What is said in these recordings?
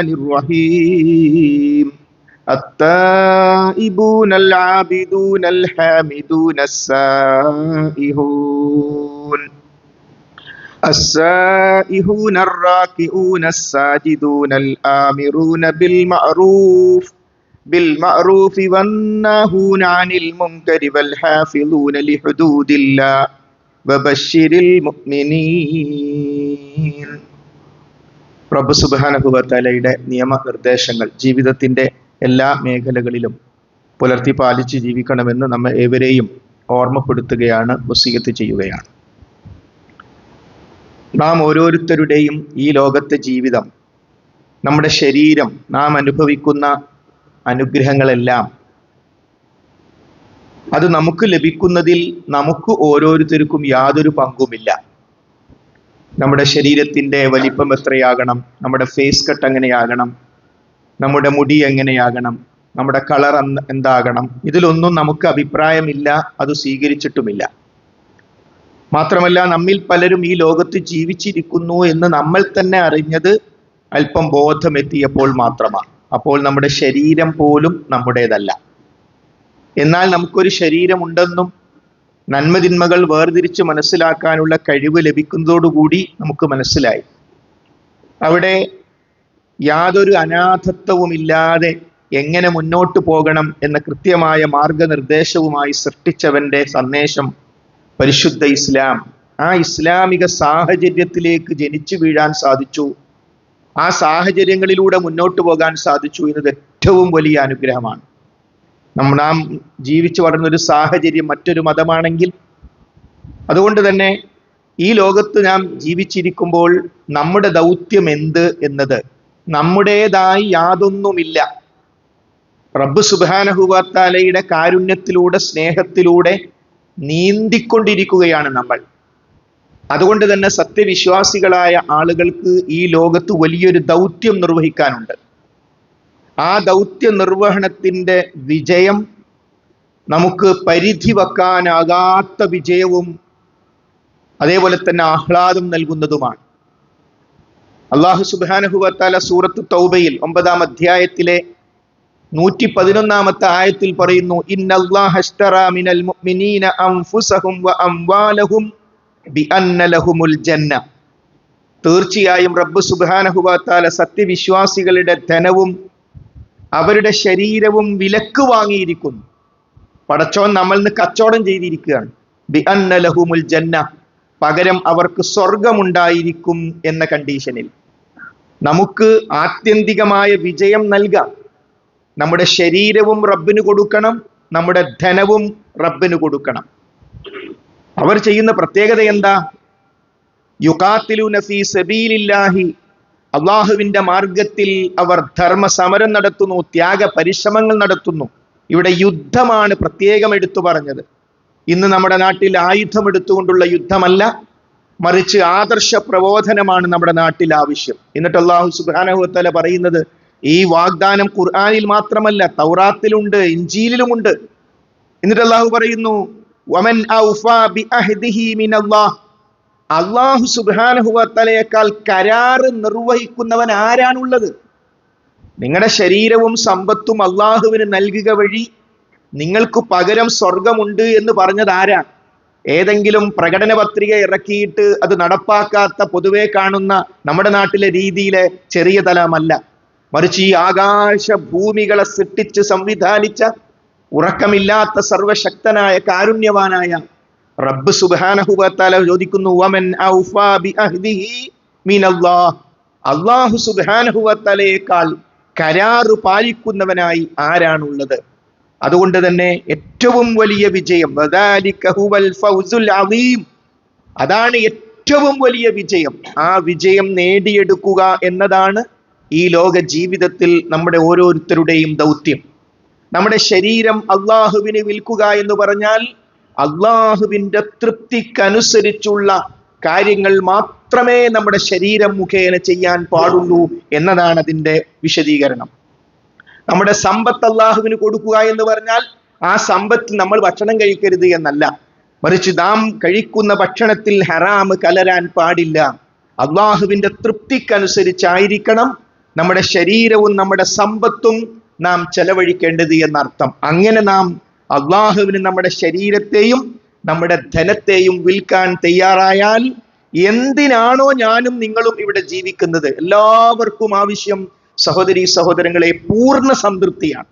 الرحمن الرحيم. التائبون العابدون الحامدون السائحون. السائحون الراكعون الساجدون الآمرون بالمعروف. بالمعروف والناهون عن المنكر والحافظون لحدود الله. وبشر المؤمنين. റബ്ബ് സുബാനഹുബത്തലയുടെ നിയമനിർദ്ദേശങ്ങൾ ജീവിതത്തിന്റെ എല്ലാ മേഖലകളിലും പുലർത്തി പാലിച്ച് ജീവിക്കണമെന്ന് നമ്മെ ഏവരെയും ഓർമ്മപ്പെടുത്തുകയാണ് വസീയത്ത് ചെയ്യുകയാണ്. നാം ഓരോരുത്തരുടെയും ഈ ലോകത്തെ ജീവിതം നമ്മുടെ ശരീരം നാം അനുഭവിക്കുന്ന അനുഗ്രഹങ്ങളെല്ലാം അത് നമുക്ക് ലഭിക്കുന്നതിൽ നമുക്ക് ഓരോരുത്തർക്കും യാതൊരു പങ്കുമില്ല. നമ്മുടെ ശരീരത്തിന്റെ വലിപ്പം എത്രയാകണം? നമ്മുടെ ഫേസ് കട്ട് എങ്ങനെയാകണം? നമ്മുടെ മുടി എങ്ങനെയാകണം? നമ്മുടെ കളർ എന്താകണം? ഇതിലൊന്നും നമുക്ക് അഭിപ്രായമില്ല അത് സ്വീകരിച്ചിട്ടുമില്ല. മാത്രമല്ല നമ്മിൽ പലരും ഈ ലോകത്ത് ജീവിച്ചിരിക്കുന്നു എന്ന് നമ്മൾ തന്നെ അറിഞ്ഞത് അല്പം ബോധമെത്തിയപ്പോൾ മാത്രമാണ്. അപ്പോൾ നമ്മുടെ ശരീരം പോലും നമ്മുടേതല്ല. എന്നാൽ നമുക്കൊരു ശരീരമുണ്ടെന്നും നന്മതിന്മകൾ വേർതിരിച്ച് മനസ്സിലാക്കാനുള്ള കഴിവ് ലഭിക്കുന്നതോടുകൂടി നമുക്ക് മനസ്സിലായി. അവിടെ യാതൊരു അനാഥത്വവുമില്ലാതെ എങ്ങനെ മുന്നോട്ട് പോകണം എന്ന കൃത്യമായ മാർഗനിർദ്ദേശവുമായി സൃഷ്ടിച്ചവന്റെ സന്ദേശം പരിശുദ്ധ ഇസ്ലാം. ആ ഇസ്ലാമിക സാഹചര്യത്തിലേക്ക് ജനിച്ചു വീഴാൻ സാധിച്ചു. ആ സാഹചര്യങ്ങളിലൂടെ മുന്നോട്ട് പോകാൻ സാധിച്ചു എന്നത് ഏറ്റവും വലിയ അനുഗ്രഹമാണ്. നമ്മൾ നാം ജീവിച്ചു വളരുന്ന ഒരു സാഹചര്യം മറ്റൊരു മതമാണെങ്കിൽ അതുകൊണ്ട് തന്നെ ഈ ലോകത്ത് നാം ജീവിച്ചിരിക്കുമ്പോൾ നമ്മുടെ ദൗത്യം എന്ത് എന്നത്? നമ്മുടേതായി യാതൊന്നുമില്ല. റബ്ബ് സുബാനഹുവാത്താലയുടെ കാരുണ്യത്തിലൂടെ സ്നേഹത്തിലൂടെ നീന്തിക്കൊണ്ടിരിക്കുകയാണ് നമ്മൾ. അതുകൊണ്ട് തന്നെ സത്യവിശ്വാസികളായ ആളുകൾക്ക് ഈ ലോകത്ത് വലിയൊരു ദൗത്യം നിർവഹിക്കാനുണ്ട്. ആ ദൗത്യ നിർവഹണത്തിന്റെ വിജയം നമുക്ക് പരിധി വെക്കാനാകാത്ത വിജയവും അതേപോലെ തന്നെ ആഹ്ലാദം നൽകുന്നതുമാണ്. അള്ളാഹു സുബാനഹുവത്താല സൂറത്ത് തൗബയിൽ ഒമ്പതാം അധ്യായത്തിലെ നൂറ്റി പതിനൊന്നാമത്തെ ആയത്തിൽ പറയുന്നു തീർച്ചയായും റബ്ബ് സുബാനഹുവത്താല സത്യവിശ്വാസികളുടെ ധനവും അവരുടെ ശരീരവും വിലക്ക് വാങ്ങിയിരിക്കുന്നു. പടച്ചോൻ നമ്മൾ നിന്ന് കച്ചവടം ചെയ്തിരിക്കുകയാണ്. ബി ജന്ന പകരം അവർക്ക് സ്വർഗമുണ്ടായിരിക്കും എന്ന കണ്ടീഷനിൽ. നമുക്ക് ആത്യന്തികമായ വിജയം നൽകാം. നമ്മുടെ ശരീരവും റബ്ബിന് കൊടുക്കണം നമ്മുടെ ധനവും റബ്ബിന് കൊടുക്കണം. അവർ ചെയ്യുന്ന പ്രത്യേകത എന്താ? യുക്കാത്തിലു നഫീ സബീലില്ലാഹി അള്ളാഹുവിന്റെ മാർഗത്തിൽ അവർ ധർമ്മസമരം നടത്തുന്നു ത്യാഗ പരിശ്രമങ്ങൾ നടത്തുന്നു. ഇവിടെ യുദ്ധമാണ് പ്രത്യേകം എടുത്തു പറഞ്ഞത്. ഇന്ന് നമ്മുടെ നാട്ടിൽ ആയുധം എടുത്തുകൊണ്ടുള്ള യുദ്ധമല്ല മറിച്ച് ആദർശ പ്രബോധനമാണ് നമ്മുടെ നാട്ടിൽ ആവശ്യം. എന്നിട്ട് അള്ളാഹു സുബാനഹുത്തല പറയുന്നത് ഈ വാഗ്ദാനം ഖുർആാനിൽ മാത്രമല്ല തൗറാത്തിലുണ്ട് ഇഞ്ചീലിലുമുണ്ട് എന്നിട്ട് അള്ളാഹു പറയുന്നു വമൻ അള്ളാഹു സുബാനഹുവത്തലയേക്കാൾ കരാറ് നിർവഹിക്കുന്നവൻ ആരാണുള്ളത്? നിങ്ങളുടെ ശരീരവും സമ്പത്തും അള്ളാഹുവിന് നൽകുക വഴി നിങ്ങൾക്ക് പകരം സ്വർഗമുണ്ട് എന്ന് പറഞ്ഞത് ആരാണ് ഏതെങ്കിലും പ്രകടന പത്രിക ഇറക്കിയിട്ട് അത് നടപ്പാക്കാത്ത പൊതുവെ കാണുന്ന നമ്മുടെ നാട്ടിലെ രീതിയിലെ ചെറിയ തലമല്ല. മറിച്ച് ഈ ആകാശ ഭൂമികളെ സൃഷ്ടിച്ച് സംവിധാനിച്ച ഉറക്കമില്ലാത്ത സർവശക്തനായ കാരുണ്യവാനായ റബ്ബ് സുബാനഹുബത്താല ചോദിക്കുന്നു വമൻ അള്ളാഹു സുബാനഹുബത്തലയേക്കാൾ കരാറ് പാലിക്കുന്നവനായി ആരാണുള്ളത്? അതുകൊണ്ട് തന്നെ ഏറ്റവും വലിയ വിജയം അതാണ് ഏറ്റവും വലിയ വിജയം. ആ വിജയം നേടിയെടുക്കുക എന്നതാണ് ഈ ലോക ജീവിതത്തിൽ നമ്മുടെ ഓരോരുത്തരുടെയും ദൗത്യം. നമ്മുടെ ശരീരം അള്ളാഹുവിന് വിൽക്കുക എന്ന് പറഞ്ഞാൽ അള്ളാഹുവിന്റെ തൃപ്തിക്കനുസരിച്ചുള്ള കാര്യങ്ങൾ മാത്രമേ നമ്മുടെ ശരീരം മുഖേന ചെയ്യാൻ പാടുള്ളൂ എന്നതാണ് അതിന്റെ വിശദീകരണം. നമ്മുടെ സമ്പത്ത് അള്ളാഹുവിന് കൊടുക്കുക എന്ന് പറഞ്ഞാൽ ആ സമ്പത്ത് നമ്മൾ ഭക്ഷണം കഴിക്കരുത് എന്നല്ല. മറിച്ച് നാം കഴിക്കുന്ന ഭക്ഷണത്തിൽ ഹറാമ് കലരാൻ പാടില്ല. അള്ളാഹുവിന്റെ തൃപ്തിക്കനുസരിച്ചായിരിക്കണം നമ്മുടെ ശരീരവും നമ്മുടെ സമ്പത്തും നാം ചെലവഴിക്കേണ്ടത് എന്നർത്ഥം. അങ്ങനെ നാം അള്ളാഹുവിന് നമ്മുടെ ശരീരത്തെയും നമ്മുടെ ധനത്തെയും വിൽക്കാൻ തയ്യാറായാൽ എന്തിനാണോ ഞാനും നിങ്ങളും ഇവിടെ ജീവിക്കുന്നത്? എല്ലാവർക്കും ആവശ്യം സഹോദരി സഹോദരങ്ങളെ പൂർണ സംതൃപ്തിയാണ്.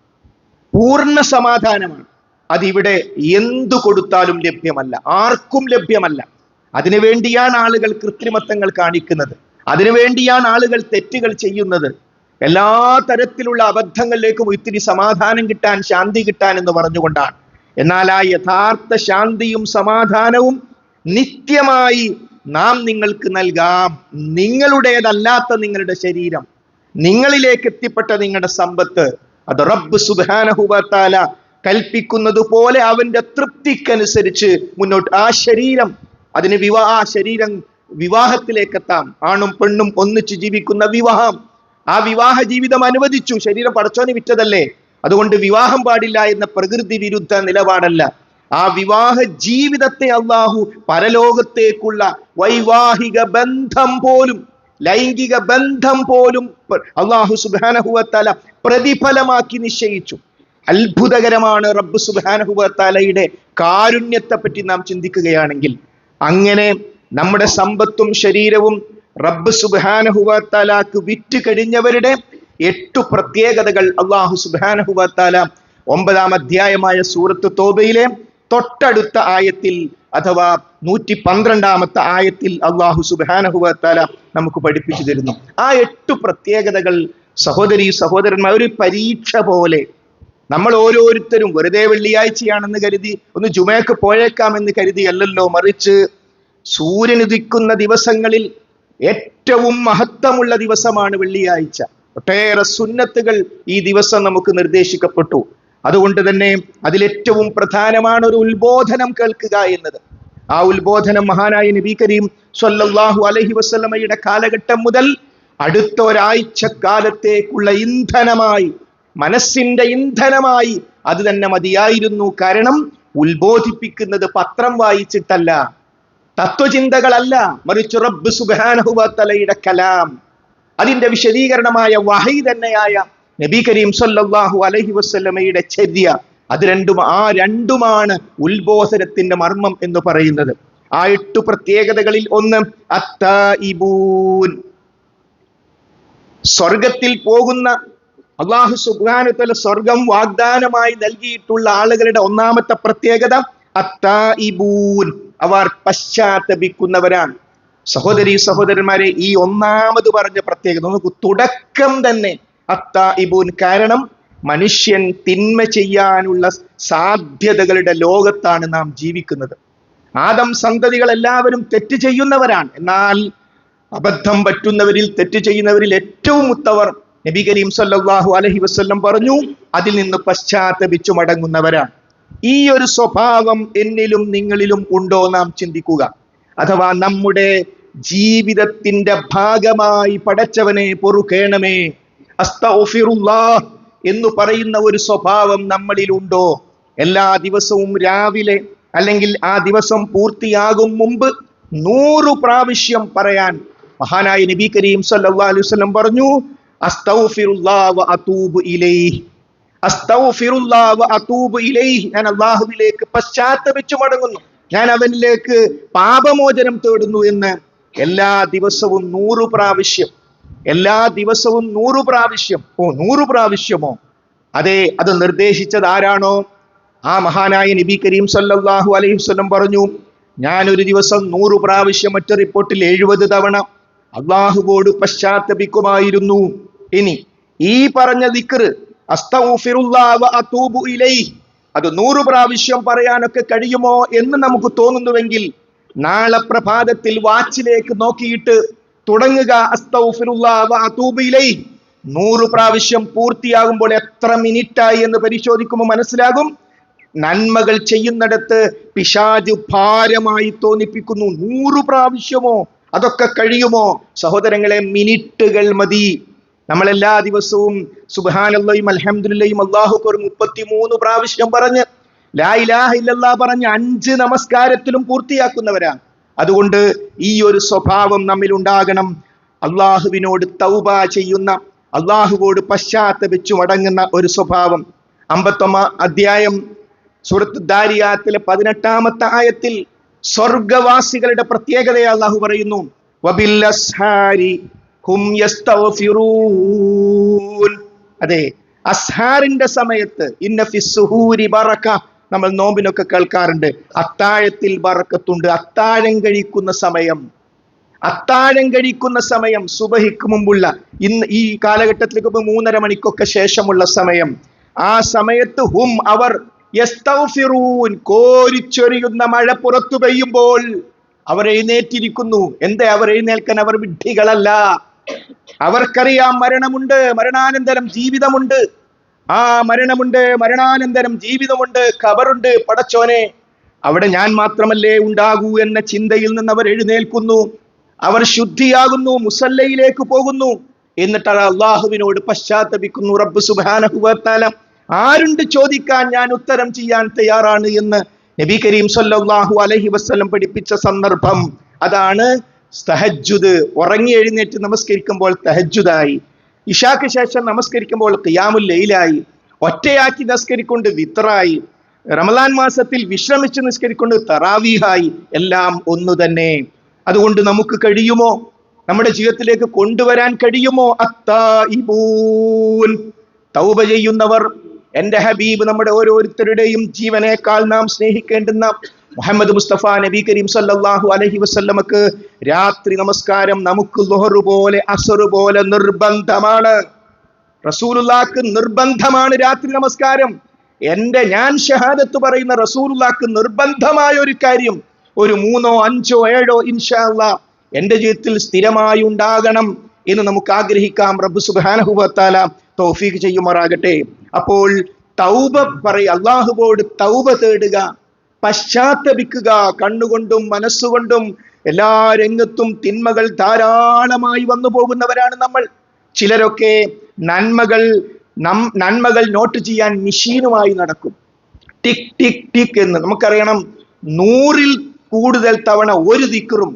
പൂർണ സമാധാനമാണ്. അതിവിടെ എന്തു കൊടുത്താലും ലഭ്യമല്ല. ആർക്കും ലഭ്യമല്ല. അതിനുവേണ്ടിയാണ് ആളുകൾ കൃത്രിമത്വങ്ങൾ കാണിക്കുന്നത്. അതിനുവേണ്ടിയാണ് ആളുകൾ തെറ്റുകൾ ചെയ്യുന്നത്. എല്ലാ തരത്തിലുള്ള അബദ്ധങ്ങളിലേക്കും ഇത്തിരി സമാധാനം കിട്ടാൻ ശാന്തി കിട്ടാൻ എന്ന് പറഞ്ഞുകൊണ്ടാണ്. എന്നാൽ ആ യഥാർത്ഥ ശാന്തിയും സമാധാനവും നിത്യമായി നാം നിങ്ങൾക്ക് നൽകാം. നിങ്ങളുടേതല്ലാത്ത നിങ്ങളുടെ ശരീരം നിങ്ങളിലേക്ക് എത്തിപ്പെട്ട നിങ്ങളുടെ സമ്പത്ത് അത് റബ്ബ് സുബാനഹുബത്താല കൽപ്പിക്കുന്നത് പോലെ അവന്റെ തൃപ്തിക്കനുസരിച്ച് മുന്നോട്ട് ആ ശരീരം അതിന് വിവാഹ ആ ശരീരം വിവാഹത്തിലേക്ക് എത്താം ആണും പെണ്ണും ഒന്നിച്ച് ജീവിക്കുന്ന വിവാഹം. ആ വിവാഹ ജീവിതം അനുവദിച്ചു. ശരീരം പടച്ചോന് വിറ്റതല്ലേ? അതുകൊണ്ട് വിവാഹം പാടില്ല എന്ന പ്രകൃതി വിരുദ്ധ നിലപാടല്ല. ആ വിവാഹ ജീവിതത്തെ അള്ളാഹു പരലോകത്തേക്കുള്ള വൈവാഹിക ബന്ധം പോലും ലൈംഗിക ബന്ധം പോലും അള്ളാഹു സുബാനഹുവത്താല പ്രതിഫലമാക്കി നിശ്ചയിച്ചു. അത്ഭുതകരമാണ് റബ്ബ് സുബാനഹുവത്താലയുടെ കാരുണ്യത്തെ പറ്റി നാം ചിന്തിക്കുകയാണെങ്കിൽ അങ്ങനെ നമ്മുടെ സമ്പത്തും ശരീരവും റബ്ബ് സുബാനഹുവാത്താലാക്ക് വിറ്റ് കഴിഞ്ഞവരുടെ എട്ടു പ്രത്യേകതകൾ അള്ളാഹു സുബാനഹുവാത്താല ഒമ്പതാം അധ്യായമായ സൂറത്ത് തോബയിലെ തൊട്ടടുത്ത ആയത്തിൽ അഥവാ നൂറ്റി പന്ത്രണ്ടാമത്തെ ആയത്തിൽ അള്ളാഹു സുബാനഹുവാത്താല നമുക്ക് പഠിപ്പിച്ചു തരുന്നു. ആ എട്ടു പ്രത്യേകതകൾ സഹോദരി സഹോദരന്മാർ ഒരു പരീക്ഷ പോലെ നമ്മൾ ഓരോരുത്തരും വെറുതെ വെള്ളിയാഴ്ചയാണെന്ന് കരുതി ഒന്ന് ജുമയ്ക്ക് പോയേക്കാമെന്ന് കരുതി അല്ലല്ലോ മറിച്ച് സൂര്യൻ ഉദിക്കുന്ന ദിവസങ്ങളിൽ ഏറ്റവും മഹത്വമുള്ള ദിവസമാണ് വെള്ളിയാഴ്ച. ഒട്ടേറെ സുന്നത്തുകൾ ഈ ദിവസം നമുക്ക് നിർദ്ദേശിക്കപ്പെട്ടു. അതുകൊണ്ട് തന്നെ അതിലേറ്റവും പ്രധാനമാണ് ഒരു ഉത്ബോധനം കേൾക്കുക എന്നത്. ആ ഉത്ബോധനം മഹാനായ നബി കരീം സ്വല്ലല്ലാഹു അലൈഹി വസല്ലമയുടെ കാലഘട്ടം മുതൽ അടുത്ത ഒരാഴ്ച കാലത്തേക്കുള്ള ഇന്ധനമായി മനസ്സിന്റെ ഇന്ധനമായി അത് തന്നെ മതിയായിരുന്നു. കാരണം ഉത്ബോധിപ്പിക്കുന്നത് പത്രം വായിച്ചിട്ടല്ല. തത്വചിന്തകളല്ല മറിച്ച് റബ്ബ് സുബാനഹുബത്തലയുടെ കലാം. അതിന്റെ വിശദീകരണമായ വഹൈ തന്നെയായ നബി കരീം സല്ലല്ലാഹു അലഹി വസ്ലമയുടെ ചര്യ. അത് രണ്ടും ആ രണ്ടുമാണ് ഉത്ബോധനത്തിന്റെ മർമ്മം എന്ന് പറയുന്നത്. ആ എട്ടു പ്രത്യേകതകളിൽ ഒന്ന് അത്തൂൻ സ്വർഗത്തിൽ പോകുന്ന അള്ളാഹു സുബ്ഹാനത്തല സ്വർഗം വാഗ്ദാനമായി നൽകിയിട്ടുള്ള ആളുകളുടെ ഒന്നാമത്തെ പ്രത്യേകത അത്തായിബൂൻ അവർ പശ്ചാത്തപിക്കുന്നവരാണ്. സഹോദരി സഹോദരന്മാരെ ഈ ഒന്നാമത് പറഞ്ഞ പ്രത്യേകത നമുക്ക് തുടക്കം തന്നെ. അത്തായിബൂൻ കാരണം മനുഷ്യൻ തിന്മ ചെയ്യാനുള്ള സാധ്യതകളുടെ ലോകത്താണ് നാം ജീവിക്കുന്നത്. ആദം സന്തതികൾ എല്ലാവരും തെറ്റ് ചെയ്യുന്നവരാണ്. എന്നാൽ അബദ്ധം പറ്റുന്നവരിൽ തെറ്റ് ചെയ്യുന്നവരിൽ ഏറ്റവും ഉത്തവർ നബി കരീം സല്ലാഹു അലഹി വസല്ലം പറഞ്ഞു അതിൽ നിന്ന് പശ്ചാത്തപിച്ചു മടങ്ങുന്നവരാണ്. ഈ ഒരു സ്വഭാവം എന്നിലും നിങ്ങളിലും ഉണ്ടോ നാം ചിന്തിക്കുക. അഥവാ നമ്മുടെ ജീവിതത്തിന്റെ ഭാഗമായി പടച്ചവനെ പൊറുക്കേണമേ. എന്ന് പറയുന്ന ഒരു സ്വഭാവം നമ്മളിലുണ്ടോ എല്ലാ ദിവസവും രാവിലെ അല്ലെങ്കിൽ ആ ദിവസം പൂർത്തിയാകും മുമ്പ് നൂറു പ്രാവശ്യം പറയാൻ മഹാനായ നബി കരീം അലൈഹി വസല്ലം പറഞ്ഞു അസ്തഗ്ഫിറുല്ലാഹ് വ അതൂബു ഇലൈഹി. ഞാൻ അള്ളാഹുവിലേക്ക് പശ്ചാത്തപിച്ചു മടങ്ങുന്നു. ഞാൻ അവനിലേക്ക് പാപമോചനം തേടുന്നു എന്ന് എല്ലാ ദിവസവും നൂറു പ്രാവശ്യം എല്ലാ ദിവസവും നൂറു പ്രാവശ്യം ഓ നൂറു പ്രാവശ്യമോ? അതെ അത് നിർദ്ദേശിച്ചത് ആരാണോ? ആ മഹാനായ നബി കരീം സല്ലല്ലാഹു അലൈഹി വസല്ലം പറഞ്ഞു ഞാൻ ഒരു ദിവസം നൂറു പ്രാവശ്യം മറ്റു റിപ്പോർട്ടിൽ എഴുപത് തവണ അള്ളാഹുവോട് പശ്ചാത്തപിക്കുമായിരുന്നു. ഇനി ഈ പറഞ്ഞ ദിക്റ് അത് നൂറ് പ്രാവശ്യം പറയാനൊക്കെ കഴിയുമോ എന്ന് നമുക്ക് തോന്നുന്നുവെങ്കിൽ നാളെ പ്രഭാതത്തിൽ വാച്ചിലേക്ക് നോക്കിയിട്ട് തുടങ്ങുക. നൂറ് പ്രാവശ്യം പൂർത്തിയാകുമ്പോൾ എത്ര മിനിറ്റായി എന്ന് പരിശോധിക്കുമ്പോൾ മനസ്സിലാകും. നന്മകൾ ചെയ്യുന്നിടത്ത് പിശാജ് ഭാരമായി തോന്നിപ്പിക്കുന്നു. നൂറ് പ്രാവശ്യമോ അതൊക്കെ കഴിയുമോ? സഹോദരങ്ങളെ മിനിറ്റുകൾ മതി. നമ്മൾ എല്ലാ ദിവസവും സുബാനല്ലയും അലഹമുല്ലയും അള്ളാഹുക്കൊരു മുപ്പത്തി മുപ്പത്തിമൂന്ന് പ്രാവശ്യം പറഞ്ഞ് ലാ ഇലാഹ ഇല്ലല്ലാ പറഞ്ഞ് അഞ്ച് നമസ്കാരത്തിലും പൂർത്തിയാക്കുന്നവരാണ്. അതുകൊണ്ട് ഈ ഒരു സ്വഭാവം നമ്മിൽ ഉണ്ടാകണം അള്ളാഹുവിനോട് തൗബ ചെയ്യുന്ന അള്ളാഹുവോട് പശ്ചാത്തപിച്ചു മടങ്ങുന്ന ഒരു സ്വഭാവം. അമ്പത്തൊമ്പ അധ്യായം സുഹൃത്ത് ദാരിയാത്തിലെ പതിനെട്ടാമത്തെ ആയത്തിൽ സ്വർഗവാസികളുടെ പ്രത്യേകതയെ അള്ളാഹു പറയുന്നു. വബില്ലസ്ഹാരി ഹും. അതെ അസ്ഹാറിന്റെ സമയത്ത് ഇന്ന ഫിസ്സുഹൂരി നമ്മൾ നോമ്പിനൊക്കെ കേൾക്കാറുണ്ട്. അത്താഴത്തിൽ ബറക്കത്തുണ്ട്. അത്താഴം കഴിക്കുന്ന സമയം. അത്താഴം കഴിക്കുന്ന സമയം സുബഹിക്ക് മുമ്പുള്ള ഇന്ന് ഈ കാലഘട്ടത്തിലേക്ക് ഇപ്പൊ മൂന്നര മണിക്കൊക്കെ ശേഷമുള്ള സമയം. ആ സമയത്ത് ഹും അവർ കോരിച്ചൊരിയുന്ന മഴ പുറത്തു പെയ്യുമ്പോൾ അവർ എഴുന്നേറ്റിരിക്കുന്നു. എന്തേ അവർ എഴുന്നേൽക്കാൻ അവർ വിഡ്ഢികളല്ല. അവർക്കറിയാം മരണമുണ്ട് മരണാനന്തരം ജീവിതമുണ്ട്. ആ മരണമുണ്ട് മരണാനന്തരം ജീവിതമുണ്ട് ഖബറുണ്ട് പടച്ചോനെ. അവിടെ ഞാൻ മാത്രമല്ലേ ഉണ്ടാകൂ എന്ന ചിന്തയിൽ നിന്ന് അവർ എഴുന്നേൽക്കുന്നു. അവർ ശുദ്ധിയാകുന്നു മുസല്ലയിലേക്ക് പോകുന്നു. എന്നിട്ട് അള്ളാഹുവിനോട് പശ്ചാത്തപിക്കുന്നു റബ്ബ് സുബാനഹുബത്താല ആരുണ്ട് ചോദിക്കാൻ ഞാൻ ഉത്തരം ചെയ്യാൻ തയ്യാറാണ്? എന്ന് നബി കരീം സല്ലാഹു അലഹി വസ്ലം പഠിപ്പിച്ച സന്ദർഭം അതാണ്. തഹജ്ജുദ് ഉറങ്ങി എഴുന്നേറ്റ് നമസ്കരിക്കുമ്പോൾ തഹജുദായി ഇഷാക്ക് ശേഷം നമസ്കരിക്കുമ്പോൾ ഖിയാമുൽ ലൈലായി. ഒറ്റയാക്കി നമസ്കരിക്കൊണ്ട് വിത്രായി. റമദാൻ മാസത്തിൽ വിശ്രമിച്ച് നിസ്കരിക്കൊണ്ട് തറാവീഹായി. എല്ലാം ഒന്നു തന്നെ. അതുകൊണ്ട് നമുക്ക് കഴിയുമോ? നമ്മുടെ ജീവിതത്തിലേക്ക് കൊണ്ടുവരാൻ കഴിയുമോ? അത്തായിബൂൻ. തൗബ ചെയ്യുന്നവർ എന്റെ ഹബീബ് നമ്മുടെ ഓരോരുത്തരുടെയും ജീവനേക്കാൾ നാം സ്നേഹിക്കേണ്ടുന്ന മുഹമ്മദ് മുസ്തഫ നബി കരീം സല്ലാഹു അലഹി വസ്ല്ലമക്ക് രാത്രി നമസ്കാരം നമുക്ക് പോലെ അസർ പോലെ നിർബന്ധമാണ്. റസൂലുല്ലാക്ക് നിർബന്ധമാണ് രാത്രി നമസ്കാരം. എന്റെ ഞാൻ ഷഹാദത്ത് പറയുന്ന റസൂലുല്ലാക്ക് നിർബന്ധമായ ഒരു കാര്യം ഒരു മൂന്നോ അഞ്ചോ ഏഴോ ഇൻഷാല്ല എന്റെ ജീവിതത്തിൽ സ്ഥിരമായി ഉണ്ടാകണം എന്ന് നമുക്ക് ആഗ്രഹിക്കാം. റബ്ബു സുബാനഹുബത്താല തൗഫീഖ് ചെയ്യുമാറാകട്ടെ. അപ്പോൾ തൗബ പറയ അള്ളാഹുബോട് തൗബ തേടുക. പശ്ചാത്തപിക്കുക കണ്ണുകൊണ്ടും മനസ്സുകൊണ്ടും എല്ലാ രംഗത്തും തിന്മകൾ ധാരാളമായി വന്നു പോകുന്നവരാണ് നമ്മൾ. ചിലരൊക്കെ നന്മകൾ നന്മകൾ നോട്ട് ചെയ്യാൻ മെഷീനുമായി നടക്കും. ടിക് ടിക് ടിക് എന്ന് നമുക്കറിയണം. നൂറിൽ കൂടുതൽ തവണ ഒരു ദിക്കറും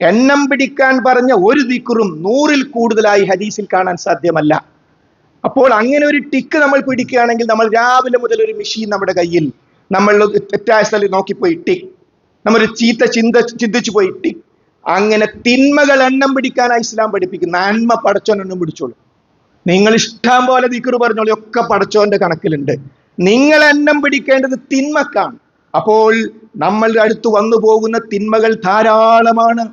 എണ്ണം പിടിക്കാൻ പറഞ്ഞ ഒരു ദിക്കറും നൂറിൽ കൂടുതലായി ഹദീസിൽ കാണാൻ സാധ്യമല്ല. അപ്പോൾ അങ്ങനെ ഒരു ടിക്ക് നമ്മൾ പിടിക്കുകയാണെങ്കിൽ നമ്മൾ രാവിലെ മുതൽ ഒരു മെഷീൻ നമ്മുടെ കയ്യിൽ നമ്മൾ തെറ്റായ സ്ഥലത്ത് നോക്കിപ്പോയി ടിക് നമ്മളൊരു ചീത്ത ചിന്ത ചിന്തിച്ചു പോയി ടിക് അങ്ങനെ തിന്മകൾ എണ്ണം പിടിക്കാനായി ഇസ്ലാം പഠിപ്പിക്കുന്നു നന്മ പടച്ചോൻ എണ്ണം പിടിച്ചോളൂ. നിങ്ങൾ ഇഷ്ടം പോലെ ദിക്കറ് പറഞ്ഞോളൂ ഒക്കെ പടച്ചോന്റെ കണക്കിലുണ്ട്. നിങ്ങൾ എണ്ണം പിടിക്കേണ്ടത് തിന്മക്കാണ്. അപ്പോൾ നമ്മൾ അടുത്ത് വന്നു പോകുന്ന തിന്മകൾ ധാരാളമാണ്.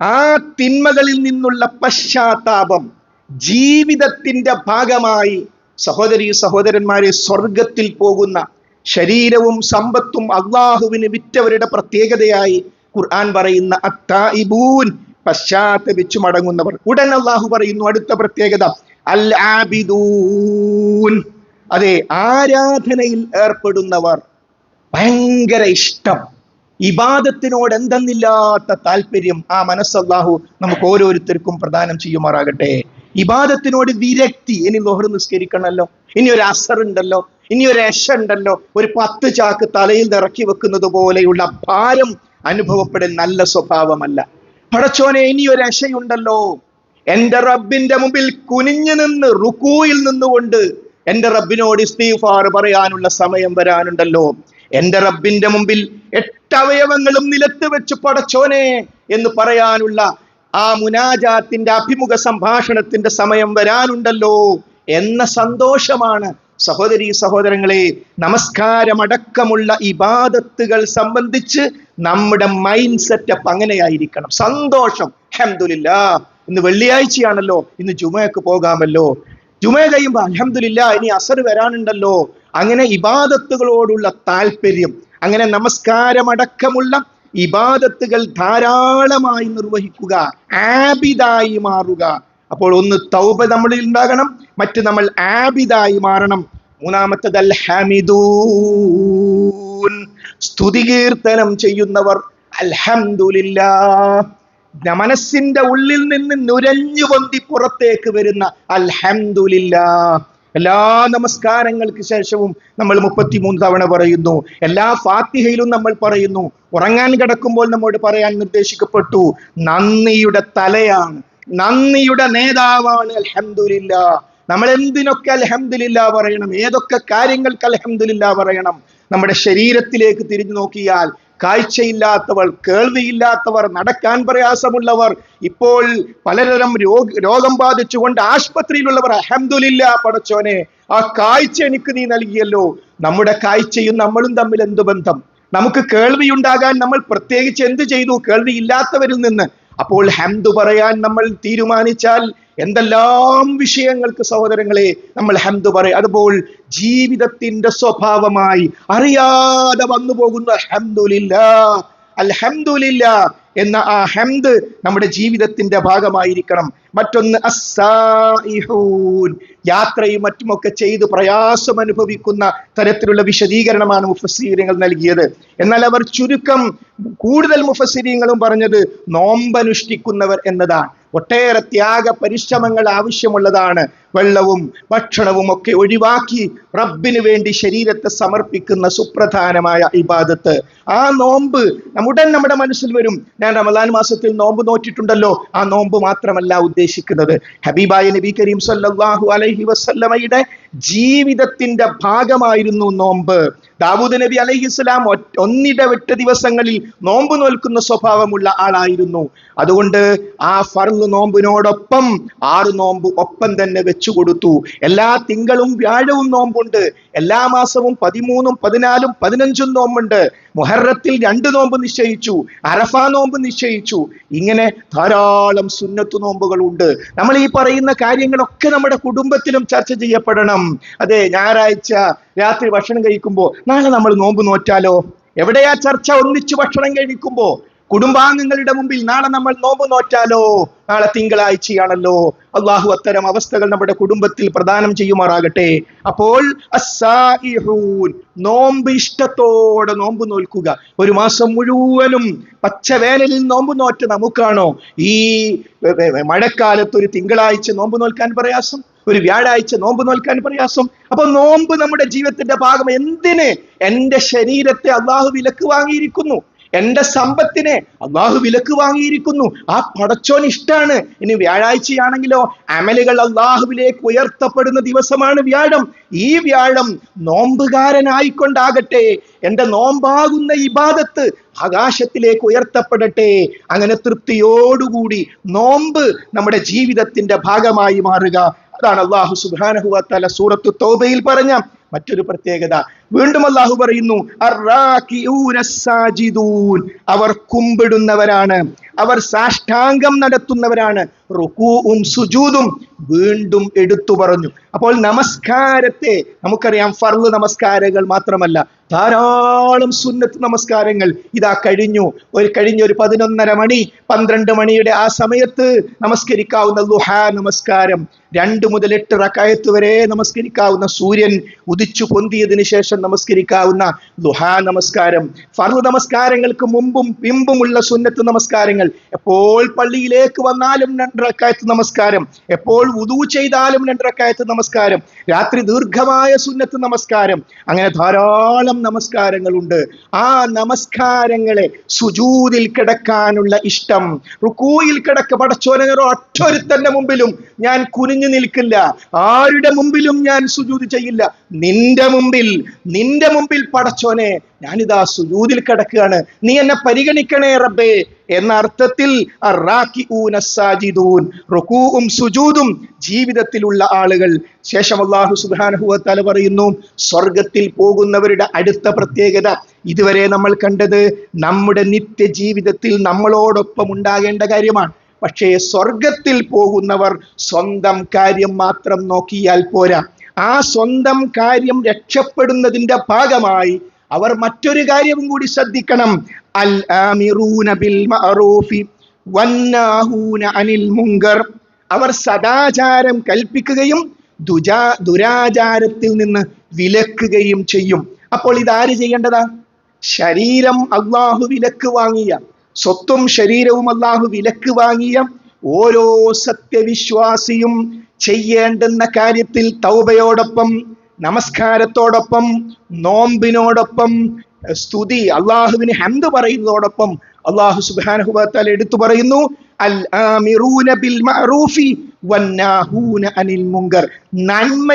ആ തിന്മകളിൽ നിന്നുള്ള പശ്ചാത്താപം ജീവിതത്തിന്റെ ഭാഗമായി സഹോദരി സഹോദരന്മാരെ സ്വർഗത്തിൽ പോകുന്ന ശരീരവും സമ്പത്തും അള്ളാഹുവിന് വിറ്റവരുടെ പ്രത്യേകതയായി ഖുർആൻ പറയുന്ന അത്തായിബൂൻ പശ്ചാത്തപിച്ചു മടങ്ങുന്നവർ. ഉടൻ അള്ളാഹു പറയുന്നു അടുത്ത പ്രത്യേകത അൽ ആബിദൂൻ അതെ ആരാധനയിൽ ഏർപ്പെടുന്നവർ ഭയങ്കര ഇഷ്ടം. ഇബാദത്തിനോട് എന്തെന്നില്ലാത്ത താല്പര്യം ആ മനസ്സല്ലാഹു നമുക്ക് ഓരോരുത്തർക്കും പ്രദാനം ചെയ്യുമാറാകട്ടെ. ഇബാദത്തിനോട് വിരക്തി ഇനി ലോഹർ നിസ്കരിക്കണമല്ലോ ഇനി ഒരു അസർ ഉണ്ടല്ലോ ഇനി ഒരു രക്ഷ ഉണ്ടല്ലോ. ഒരു പത്ത് ചാക്ക് തലയിൽ നിറക്കി വെക്കുന്നത് പോലെയുള്ള ഭാരം അനുഭവപ്പെടൽ നല്ല സ്വഭാവമല്ല. പടച്ചോനെ ഇനി ഒരു രക്ഷയുണ്ടല്ലോ. എന്റെ റബ്ബിന്റെ മുമ്പിൽ കുനിഞ്ഞു നിന്ന് റുക്കൂയിൽ നിന്നുകൊണ്ട് എന്റെ റബ്ബിനോട് ഇസ്തീഫാർ പറയാനുള്ള സമയം വരാനുണ്ടല്ലോ. എന്റെ റബ്ബിന്റെ മുമ്പിൽ എട്ടവയവങ്ങളും നിലത്ത് വെച്ച് പടച്ചോനെ എന്ന് പറയാനുള്ള ആ മുനാജാത്തിന്റെ അഭിമുഖ സംഭാഷണത്തിന്റെ സമയം വരാനുണ്ടല്ലോ എന്ന സന്തോഷമാണ് സഹോദരി സഹോദരങ്ങളെ നമസ്കാരമടക്കമുള്ള ഇബാദത്തുകൾ സംബന്ധിച്ച് നമ്മുടെ മൈൻഡ് സെറ്റപ്പ് അങ്ങനെയായിരിക്കണം. സന്തോഷം. അഹമ്മദില്ല ഇന്ന് വെള്ളിയാഴ്ചയാണല്ലോ. ഇന്ന് ജുമയൊക്കെ പോകാമല്ലോ. ജുമ കഴിയുമ്പോൾ അലഹമില്ല ഇനി അസർ വരാനുണ്ടല്ലോ. അങ്ങനെ ഇബാദത്തുകളോടുള്ള താല്പര്യം അങ്ങനെ നമസ്കാരമടക്കമുള്ള ഇബാദത്തുകൾ ധാരാളമായി നിർവഹിക്കുക ആബിദായി മാറുക. അപ്പോൾ ഒന്ന് തൗബ നമ്മളിൽ ഉണ്ടാകണം മറ്റ് നമ്മൾ ആബിദായി മാറണം. മൂന്നാമത്തത് അൽ ഹമിദൂൻ സ്തുതികീർത്തനം ചെയ്യുന്നവർ അൽഹംദുലില്ലാ. മനസ്സിന്റെ ഉള്ളിൽ നിന്ന് നുരഞ്ഞു പൊന്തി പുറത്തേക്ക് വരുന്ന അൽഹംദുലില്ലാ. എല്ലാ നമസ്കാരങ്ങൾക്ക് ശേഷവും നമ്മൾ മുപ്പത്തിമൂന്ന് തവണ പറയുന്നു. എല്ലാ ഫാത്തിഹയിലും നമ്മൾ പറയുന്നു. ഉറങ്ങാൻ കിടക്കുമ്പോൾ നമ്മോട് പറയാൻ നിർദ്ദേശിക്കപ്പെട്ടു. നന്ദിയുടെ തലയാണ്. നന്ദിയുടെ നേതാവാണ് അലഹമില്ല നമ്മൾ എന്തിനൊക്കെ അലഹമില്ല പറയണം? ഏതൊക്കെ കാര്യങ്ങൾക്ക് അലഹമില്ല പറയണം? നമ്മുടെ ശരീരത്തിലേക്ക് തിരിഞ്ഞു നോക്കിയാൽ കാഴ്ചയില്ലാത്തവർ കേൾവിയില്ലാത്തവർ നടക്കാൻ പ്രയാസമുള്ളവർ ഇപ്പോൾ പലതരം രോഗ ബാധിച്ചുകൊണ്ട് ആശുപത്രിയിലുള്ളവർ അഹമ്മദില്ല പടച്ചോനെ ആ കാഴ്ച എനിക്ക് നീ നൽകിയല്ലോ. നമ്മുടെ കാഴ്ചയും നമ്മളും തമ്മിൽ എന്ത് ബന്ധം? നമുക്ക് കേൾവി കേൾവിയുണ്ടാകാൻ നമ്മൾ പ്രത്യേകിച്ച് എന്ത് ചെയ്തു? കേൾവിയില്ലാത്തവരിൽ നിന്ന് അപ്പോൾ ഹംദ് പറയാൻ നമ്മൾ തീരുമാനിച്ചാൽ എന്തെല്ലാം വിഷയങ്ങൾക്ക് സഹോദരങ്ങളെ നമ്മൾ ഹംദ് പറയും. അതുപോൽ ജീവിതത്തിന്റെ സ്വഭാവമായി അറിയാതെ വന്നു പോകുന്ന ഹംദുലില്ല അൽഹംദുലില്ല എന്ന ആ ഹംദ് നമ്മുടെ ജീവിതത്തിന്റെ ഭാഗമായിരിക്കണം. മറ്റൊന്ന് അസ്സായിഹൂൻ യാത്രയും മറ്റുമൊക്കെ ചെയ്ത് പ്രയാസം അനുഭവിക്കുന്ന തരത്തിലുള്ള വിശദീകരണമാണ് മുഫസീരങ്ങൾ നൽകിയത്. എന്നാൽ അവർ ചുരുക്കം കൂടുതൽ മുഫസീരങ്ങളും പറഞ്ഞത് നോമ്പനുഷ്ഠിക്കുന്നവർ എന്നതാണ്. ഒട്ടേറെ ത്യാഗ പരിശ്രമങ്ങൾ ആവശ്യമുള്ളതാണ്. വെള്ളവും ഭക്ഷണവും ഒക്കെ ഒഴിവാക്കി റബ്ബിന് വേണ്ടി ശരീരത്തെ സമർപ്പിക്കുന്ന സുപ്രധാനമായ ഇബാദത്ത്. ആ നോമ്പ് ഉടൻ നമ്മുടെ മനസ്സിൽ വരും. ഞാൻ റമദാൻ മാസത്തിൽ നോമ്പ് നോറ്റിട്ടുണ്ടല്ലോ. ആ നോമ്പ് മാത്രമല്ല ഉദ്ദേശിക്കുന്നത്. ഹബീബായ നബി കരീം സല്ലാഹു അലൈഹി വസല്ലമയുടെ ജീവിതത്തിന്റെ ഭാഗമായിരുന്നു നോമ്പ്. ദാവൂദ് നബി അലൈഹിസ്സലാം ഒന്നിടവിട്ട ദിവസങ്ങളിൽ നോമ്പ് നോൽക്കുന്ന സ്വഭാവമുള്ള ആളായിരുന്നു. അതുകൊണ്ട് ആ ഫർൾ നോമ്പിനോടൊപ്പം ആറ് നോമ്പ് ഒപ്പം തന്നെ വെച്ചു കൊടുത്തു. എല്ലാ തിങ്കളും വ്യാഴവും നോമ്പുണ്ട്. എല്ലാ മാസവും പതിമൂന്നും പതിനാലും പതിനഞ്ചും നോമ്പുണ്ട്. മുഹറത്തിൽ രണ്ട് നോമ്പ് നിശ്ചയിച്ചു. അറഫ നോമ്പ് നിശ്ചയിച്ചു. ഇങ്ങനെ ധാരാളം സുന്നത്തു നോമ്പുകളുണ്ട്. നമ്മൾ ഈ പറയുന്ന കാര്യങ്ങളൊക്കെ നമ്മുടെ കുടുംബത്തിലും ചർച്ച ചെയ്യപ്പെടണം. അതെ ഞായറാഴ്ച രാത്രി ഭക്ഷണം കഴിക്കുമ്പോൾ നാളെ നമ്മൾ നോമ്പ് നോറ്റാലോ? എവിടെയാ ചർച്ച? ഒന്നിച്ചു ഭക്ഷണം കഴിക്കുമ്പോൾ കുടുംബാംഗങ്ങളുടെ മുമ്പിൽ നാളെ നമ്മൾ നോമ്പ് നോറ്റാലോ? നാളെ തിങ്കളാഴ്ചയാണല്ലോ. അള്ളാഹു അത്തരം അവസ്ഥകൾ നമ്മുടെ കുടുംബത്തിൽ പ്രദാനം ചെയ്യുമാറാകട്ടെ. അപ്പോൾ നോമ്പ് ഇഷ്ടത്തോടെ നോമ്പ് നോൽക്കുക. ഒരു മാസം മുഴുവനും പച്ചവേനലിൽ നോമ്പ് നോറ്റ നമുക്കാണോ? ഈ മഴക്കാലത്ത് ഒരു തിങ്കളാഴ്ച നോമ്പ് നോൽക്കാൻ പ്രയാസം? ഒരു വ്യാഴാഴ്ച നോമ്പ് നോൽക്കാൻ പ്രയാസം. അപ്പൊ നോമ്പ് നമ്മുടെ ജീവിതത്തിന്റെ ഭാഗം എന്തിന്? എന്റെ ശരീരത്തെ അള്ളാഹു വിലക്ക് വാങ്ങിയിരിക്കുന്നു. എന്റെ സമ്പത്തിനെ അള്ളാഹു വിലക്ക് വാങ്ങിയിരിക്കുന്നു. ആ പടച്ചോൻ ഇഷ്ടാണ്. ഇനി വ്യാഴാഴ്ചയാണെങ്കിലോ അമലുകൾ അള്ളാഹുവിലേക്ക് ഉയർത്തപ്പെടുന്ന ദിവസമാണ് വ്യാഴം. ഈ വ്യാഴം നോമ്പുകാരനായിക്കൊണ്ടാകട്ടെ. എന്റെ നോമ്പാകുന്ന ഇബാദത്ത് ആകാശത്തിലേക്ക് ഉയർത്തപ്പെടട്ടെ. അങ്ങനെ തൃപ്തിയോടുകൂടി നോമ്പ് നമ്മുടെ ജീവിതത്തിന്റെ ഭാഗമായി മാറുക. അതാണ് അള്ളാഹു സുബാനഹുവത്തല സൂറത്ത് തോബയിൽ പറഞ്ഞ മറ്റൊരു പ്രത്യേകത. വീണ്ടും അള്ളാഹു പറയുന്നു അവർ കുമ്പിടുന്നവരാണ്. അവർ സാഷ്ടാംഗം നടത്തുന്നവരാണ്. റുക്കൂവും സുജൂതും വീണ്ടും എടുത്തു പറഞ്ഞു. അപ്പോൾ നമസ്കാരത്തെ നമുക്കറിയാം ഫർൾ നമസ്കാരങ്ങൾ മാത്രമല്ല ധാരാളം സുന്നത്ത് നമസ്കാരങ്ങൾ ഇതാ കഴിഞ്ഞു. ഒരു കഴിഞ്ഞ ഒരു പതിനൊന്നര മണി പന്ത്രണ്ട് മണിയുടെ ആ സമയത്ത് നമസ്കരിക്കാവുന്ന ലുഹാ നമസ്കാരം രണ്ട് മുതൽ എട്ട് റക്കായത്ത് വരെ നമസ്കരിക്കാവുന്ന സൂര്യൻ ഉദിച്ചു പൊന്തിയതിനു ശേഷം നമസ്കരിക്കാവുന്ന ദുഹാ നമസ്കാരം. ഫർദ് നമസ്കാരങ്ങൾക്ക് മുമ്പും പിമ്പുമുള്ള സുന്നത്ത് നമസ്കാരങ്ങൾ. എപ്പോൾ പള്ളിയിലേക്ക് വന്നാലും രണ്ടറക്കായത്ത് നമസ്കാരം. എപ്പോൾ ഉദു ചെയ്താലും രണ്ടറക്കായത്ത് നമസ്കാരം. രാത്രി ദീർഘമായ സുന്നത്ത് നമസ്കാരം. അങ്ങനെ ധാരാളം നമസ്കാരങ്ങളുണ്ട്. ആ നമസ്കാരങ്ങളെ സുജൂതിൽ കിടക്കാനുള്ള ഇഷ്ടം. റുക്കൂയിൽ കിടക്ക പടച്ചോനോ ഒറ്റൊരുത്തന്റെ മുമ്പിലും ഞാൻ കുനിഞ്ഞു നിൽക്കില്ല. ആരുടെ മുമ്പിലും ഞാൻ സുജൂതി ചെയ്യില്ല. നിന്റെ മുമ്പിൽ നിന്റെ മുമ്പിൽ പടച്ചോനെ ഞാനിതാ സുജൂതിൽ കിടക്കുകയാണ്. നീ എന്നെ പരിഗണിക്കണേ റബ്ബേ. എന്ന അർത്ഥത്തിൽ റുക്കൂവും സുജൂതും ജീവിതത്തിലുള്ള ആളുകൾ. ശേഷം അള്ളാഹു സുബാനഹുവത്താല പറയുന്നു സ്വർഗത്തിൽ പോകുന്നവരുടെ അടുത്ത പ്രത്യേകത ഇതുവരെ നമ്മൾ കണ്ടത് നമ്മുടെ നിത്യ ജീവിതത്തിൽ നമ്മളോടൊപ്പം ഉണ്ടാകേണ്ട കാര്യമാണ്. പക്ഷേ സ്വർഗത്തിൽ പോകുന്നവർ സ്വന്തം കാര്യം മാത്രം നോക്കിയാൽ പോരാ. ആ സ്വന്തം കാര്യം രക്ഷപ്പെടുന്നതിന്റെ ഭാഗമായി അവർ മറ്റൊരു കാര്യവും കൂടി ശ്രദ്ധിക്കണം. അൽ ആമിറൂന ബിൽ മഅറൂഫി വന്നാഹൂന അനിൽ മുങ്കർ. അവർ സദാചാരം കൽപ്പിക്കുകയും ദുജാ ദുരാചാരത്തിൽ നിന്ന് വിലക്കുകയും ചെയ്യും. അപ്പോൾ ഇതാര് ചെയ്യേണ്ടതാ? ശരീരം അള്ളാഹു വിലക്ക് വാങ്ങിയ സ്വത്തും ശരീരവും അള്ളാഹു വിലക്ക് വാങ്ങിയ ഓരോ സത്യവിശ്വാസിയും ചെയ്യേണ്ടുന്ന കാര്യത്തിൽ തൗബയോടൊപ്പം നമസ്കാരത്തോടൊപ്പം നോമ്പിനോടൊപ്പം സ്തുതി അള്ളാഹുവിന് ഹന്ത് പറയുന്നതോടൊപ്പം അള്ളാഹു സുബാനഹുബത്താൽ എടുത്തു പറയുന്നു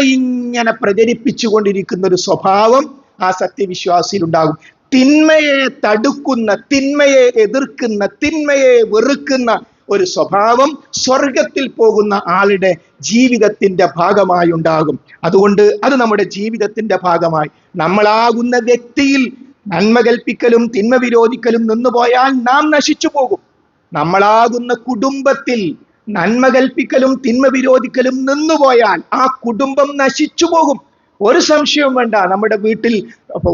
ഇങ്ങനെ പ്രചരിപ്പിച്ചു കൊണ്ടിരിക്കുന്ന ഒരു സ്വഭാവം ആ സത്യവിശ്വാസിയിൽ ഉണ്ടാകും തിന്മയെ തടുക്കുന്ന തിന്മയെ എതിർക്കുന്ന തിന്മയെ വെറുക്കുന്ന ഒരു സ്വഭാവം സ്വർഗത്തിൽ പോകുന്ന ആളുടെ ജീവിതത്തിന്റെ ഭാഗമായി ഉണ്ടാകും. അതുകൊണ്ട് അത് നമ്മുടെ ജീവിതത്തിന്റെ ഭാഗമായി. നമ്മളാകുന്ന വ്യക്തിയിൽ നന്മ കൽപ്പിക്കലും തിന്മ വിരോധിക്കലും നിന്നുപോയാൽ നാം നശിച്ചു പോകും. നമ്മളാകുന്ന കുടുംബത്തിൽ നന്മ കൽപ്പിക്കലും തിന്മ വിരോധിക്കലും നിന്നുപോയാൽ ആ കുടുംബം നശിച്ചു പോകും. ഒരു സംശയവും വേണ്ട. നമ്മുടെ വീട്ടിൽ